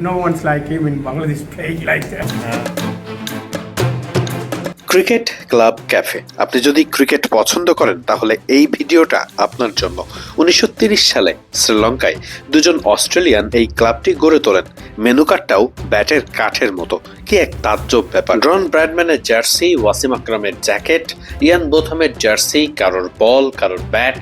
no one's like him in Bangladesh playing like that. Cricket club cafe আপনি যদি cricket পছন্দ করেন, তাহলে এই ভিডিওটা আপনার জন্য। উনিশশো সালে শ্রীলঙ্কায় দুজন অস্ট্রেলিয়ান এই ক্লাবটি গড়ে তোলেন। মেনু কার্ডটাও ব্যাটের কাঠের মতো। কি এক তাজ্জব ব্যাপার। রন ব্র্যাডম্যানের জার্সি, ওয়াসিম আকরামের জ্যাকেট, ইয়ান বোথামের জার্সি, কারোর বল, কারোর ব্যাট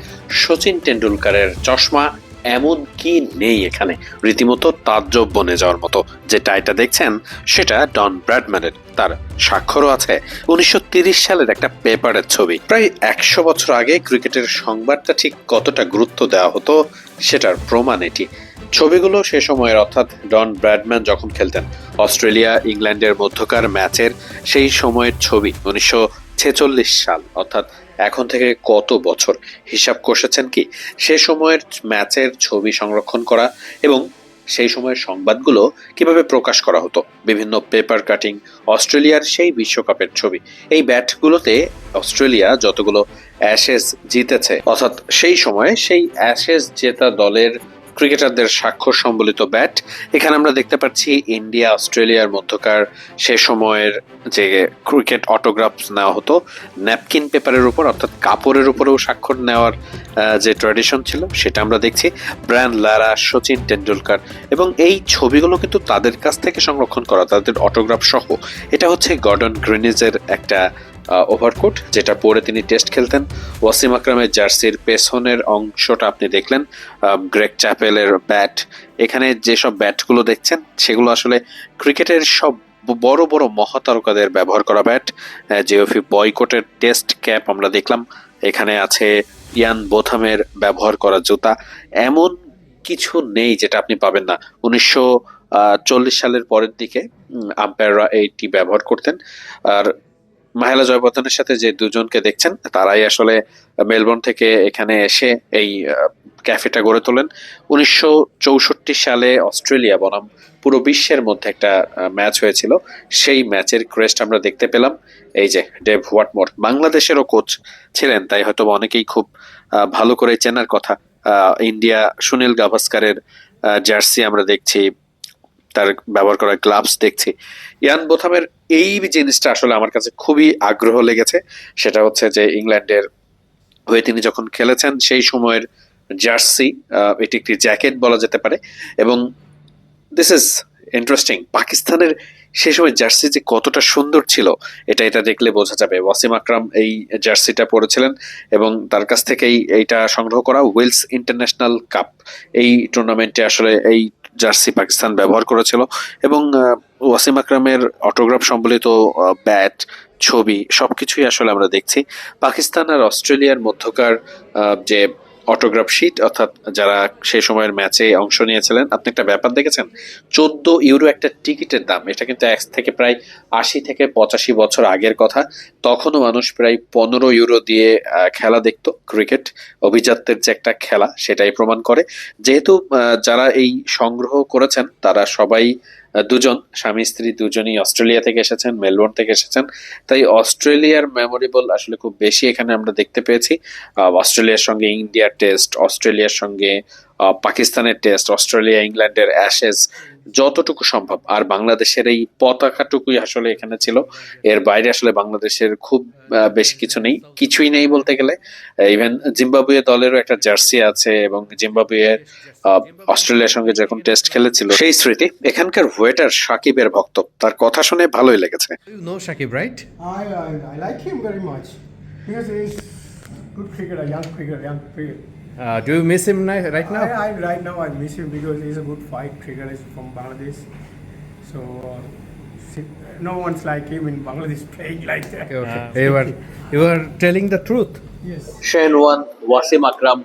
সচিন টেন্ডুলকারের চশমা এমন কি নেই এখানে? রীতিমতো তাজ্জব বনে যাওয়ার মতো। যেটা এটা দেখছেন, সেটা ডন ব্র্যাডম্যানের। তার স্বাক্ষরও আছে। উনিশশো সালের একটা পেপারের ছবি। প্রায় একশো বছর আগে ক্রিকেটের সংবাদটা ঠিক কতটা গুরুত্ব দেওয়া হতো, সেটার প্রমাণ এটি। ছবিগুলো সে সময়ের, অর্থাৎ ডন ব্র্যাডম্যান যখন খেলতেন, অস্ট্রেলিয়া, ইংল্যান্ডের মধ্যকার ম্যাচের সেই সময়ের ছবি, উনিশশো ছেচল্লিশ সাল, অর্থাৎ এখন থেকে কত বছর? হিসাব কষেছেন কি? সে সময়ের ম্যাচের ছবি সংরক্ষণ করা এবং সেই সময়ের সংবাদগুলো কীভাবে প্রকাশ করা হতো? বিভিন্ন পেপার কাটিং, অস্ট্রেলিয়ার সেই বিশ্বকাপের ছবি। এই ব্যাটগুলোতে অস্ট্রেলিয়া যতগুলো অ্যাশেজ জিতেছে, অর্থাৎ সেই সময়ে সেই অ্যাশেজ জেতা দলের ক্রিকেটারদের স্বাক্ষর সম্বলিত ব্যাট। এখানে আমরা দেখতে পাচ্ছি ইন্ডিয়া, অস্ট্রেলিয়ার মধ্যকার সে সময়ের যে ক্রিকেট অটোগ্রাফ নেওয়া হতো, ন্যাপকিন পেপারের উপর অর্থাৎ কাপড়ের উপরেও স্বাক্ষর নেওয়ার যে ট্র্যাডিশন ছিল, সেটা আমরা দেখছি। ব্র্যান্ড লারা সচিন টেন্ডুলকার এবং এই ছবিগুলো কিন্তু তাদের কাছ থেকে সংরক্ষণ করা, তাদের অটোগ্রাফ সহ। এটা হচ্ছে গর্ডন গ্রিনিজের একটা ওভারকোট, যেটা পরে তিনি টেস্ট খেলতেন। ওয়াসিম আকরামের জার্সির পেছনের অংশটা আপনি দেখলেন গ্রেগ চ্যাপেলের ব্যাট। এখানে যেসব ব্যাটগুলো দেখছেন, সেগুলো আসলে ক্রিকেটের সব বড় বড় মহাতারকাদের ব্যবহার করা ব্যাট। জিওফি বয়কটের টেস্ট ক্যাপ আমরা দেখলাম, এখানে আছে ইয়ান বোথামের ব্যবহার করা জুতা। এমন কিছু নেই যেটা আপনি পাবেন না। উনিশশো চল্লিশ সালের পরের দিকে আম্পায়াররা এইটি ব্যবহার করতেন। আর মাহেলা জয়বর্ধনের সাথে যে দুজনকে দেখছেন, তারাই আসলে মেলবোর্ন থেকে এখানে এসে এই ক্যাফেটা গড়ে তোলেন। উনিশশো চৌষট্টি সালে অস্ট্রেলিয়া বনাম পুরো বিশ্বের মধ্যে একটা ম্যাচ হয়েছিল। সেই ম্যাচের ক্রেস্ট আমরা দেখতে পেলাম। এই যে ডেভ হোয়াটমোর বাংলাদেশেরও কোচ ছিলেন, তাই হয়তো অনেকেই খুব ভালো করে চেনার কথা। ইন্ডিয়া সুনীল গাভাস্কারের জার্সি আমরা দেখছি তার ব্যবহার করা গ্লাভস দেখছি। ইয়ান বোথামের এই জিনিসটা আসলে আমার কাছে খুবই আগ্রহ লেগেছে। সেটা হচ্ছে যে ইংল্যান্ডের হয়ে তিনি যখন খেলেছেন, সেই সময়ের জার্সি এটি একটি জ্যাকেট বলা যেতে পারে। এবং দিস ইজ ইন্টারেস্টিং পাকিস্তানের সেই সময় জার্সি যে কতটা সুন্দর ছিল, এটা এটা দেখলে বোঝা যাবে। ওয়াসিম আকরাম এই জার্সিটা পরেছিলেন এবং তার কাছ থেকেই এইটা সংগ্রহ করা ওয়েলস ইন্টারন্যাশনাল কাপ এই টুর্নামেন্টে আসলে এই জার্সি পাকিস্তান ব্যবহার করেছিল এবং ওয়াসিম আকরামের অটোগ্রাফ সম্বলিত ব্যাট, ছবি সবকিছুই আসলে আমরা দেখছি। পাকিস্তান আর অস্ট্রেলিয়ার মধ্যকার যে অটোগ্রাফ শিট অর্থাৎ যারা সেই সময়ের ম্যাচে অংশ নিয়েছিলেন, আপনি একটা ব্যাপার দেখেছেন? চোদ্দ ইউরো একটা টিকিটের দাম, এটা কিন্তু এক থেকে প্রায় আশি থেকে পঁচাশি বছর আগের কথা। তখনও মানুষ প্রায় পনেরো ইউরো দিয়ে খেলা দেখতো। ক্রিকেট অভিজাত্যের যে একটা খেলা, সেটাই প্রমাণ করে। যেহেতু যারা এই সংগ্রহ করেছেন, তারা সবাই দুজন, স্বামী, স্ত্রী দুজনই অস্ট্রেলিয়া থেকে এসেছেন, মেলবোর্ন থেকে এসেছেন। তাই অস্ট্রেলিয়ার মেমোরেবল আসলে খুব বেশি এখানে আমরা দেখতে পেয়েছি। অস্ট্রেলিয়ার সঙ্গে ইন্ডিয়ার টেস্ট অস্ট্রেলিয়ার সঙ্গে পাকিস্তানের টেস্ট অস্ট্রেলিয়া ইংল্যান্ডের অ্যাশেজ যতটুকু সম্ভব। আর বাংলাদেশের এই পতাকাটুকুই আসলে এখানে ছিল। এর বাইরে আসলে বাংলাদেশের খুব আহ, বেশি কিছু নেই। কিছুই নেই বলতে গেলে। ইভেন জিম্বাবুয়ে দলেরও একটা জার্সি আছে এবং জিম্বাবুয়ে আহ, অস্ট্রেলিয়ার সঙ্গে যখন টেস্ট খেলেছিল সেই স্মৃতি এখানকার ওয়েটার সাকিবের ভক্ত। তার কথা শুনে ভালোই লেগেছে। Good cricketer, young cricketer, young cricketer. Uh, do you miss him ni- right now? I, I, right now I miss him because he's a good fight cricketer he's from Bangladesh. So uh, see- no one's like him in Bangladesh playing like that. Okay, okay. you are you are telling the truth. Yes. Shane Warne Wasim Akram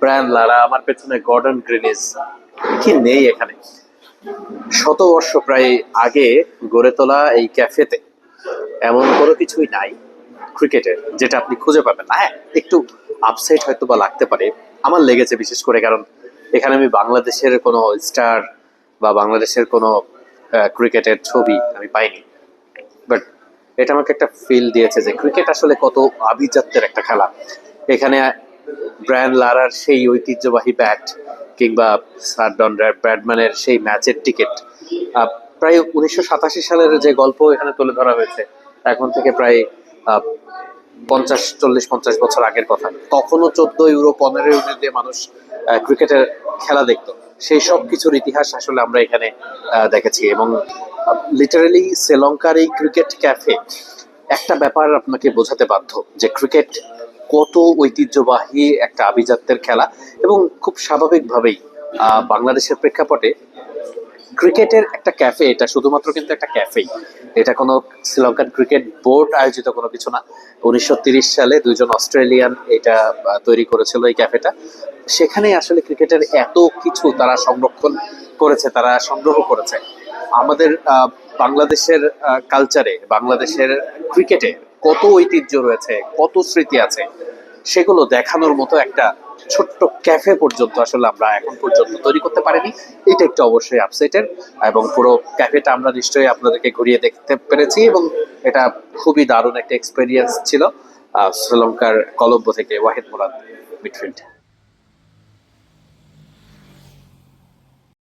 Brian Lara আমার পেছনে Gordon Greenidge কি নেই এখানে শত বর্ষ প্রায় আগে গড়ে তোলা এই ক্যাফেতে এমন কোনো কিছুই নাই ক্রিকেটের যেটা আপনি খুঁজে পাবেন না হ্যাঁ একটু আপসেট হয়তো বা লাগতে পারে। আমার লেগেছে বিশেষ করে কারণ এখানে আমি বাংলাদেশের কোনো স্টার বা বাংলাদেশের কোনো ক্রিকেটের ছবি আমি পাইনি। বাট এটা আমাকে একটা ফিল দিয়েছে যে ক্রিকেট আসলে কত আভিজাত্যের একটা খেলা। এখানে ব্র্যান্ড লারার সেই ঐতিহ্যবাহী ব্যাট কিংবা স্যার ডন ব্র্যাডম্যানের সেই ম্যাচের টিকিট প্রায় উনিশশো সাতাশি সালের যে গল্প এখানে তুলে ধরা হয়েছে। এখন থেকে প্রায় পঞ্চাশ, চল্লিশ, পঞ্চাশ বছর আগের কথা। তখনও চোদ্দ ইউরো, পনেরো ইউরো দিয়ে মানুষ ক্রিকেটের খেলা দেখতো। সেই সব কিছুর ইতিহাস আসলে আমরা এখানে দেখেছি এবং লিটারালি শ্রীলঙ্কার এই ক্রিকেট ক্যাফে একটা ব্যাপার আপনাকে বোঝাতে বাধ্য যে ক্রিকেট কত ঐতিহ্যবাহী একটা আভিজাত্যের খেলা এবং খুব স্বাভাবিকভাবেই বাংলাদেশের প্রেক্ষাপটে ক্রিকেটের একটা ক্যাফে, এটা শুধুমাত্র কিন্তু একটা ক্যাফেই। এটা কোনো শ্রীলঙ্কান ক্রিকেট বোর্ড আয়োজিত কোনো কিছু না। উনিশশো সালে দুইজন অস্ট্রেলিয়ান এটা তৈরি করেছিল এই ক্যাফেটা। সেখানে আসলে ক্রিকেটের এত কিছু তারা সংরক্ষণ করেছে, তারা সংগ্রহ করেছে। আমাদের বাংলাদেশের কালচারে বাংলাদেশের ক্রিকেটে কত ঐতিহ্য রয়েছে, কত স্মৃতি আছে, সেগুলো দেখানোর মতো একটা ছোট্ট ক্যাফে পর্যন্ত আসলে আমরা এখন পর্যন্ত তৈরি করতে পারিনি। এটা একটু অবশ্যই আপসেটের এবং পুরো ক্যাফেটা আমরা নিশ্চয়ই আপনাদেরকে ঘুরিয়ে দেখতে পেরেছি এবং এটা খুবই দারুণ একটা এক্সপেরিয়েন্স ছিল শ্রীলঙ্কার কলম্বো থেকে ওয়াহিদ মুরাদ মিডফিল্ড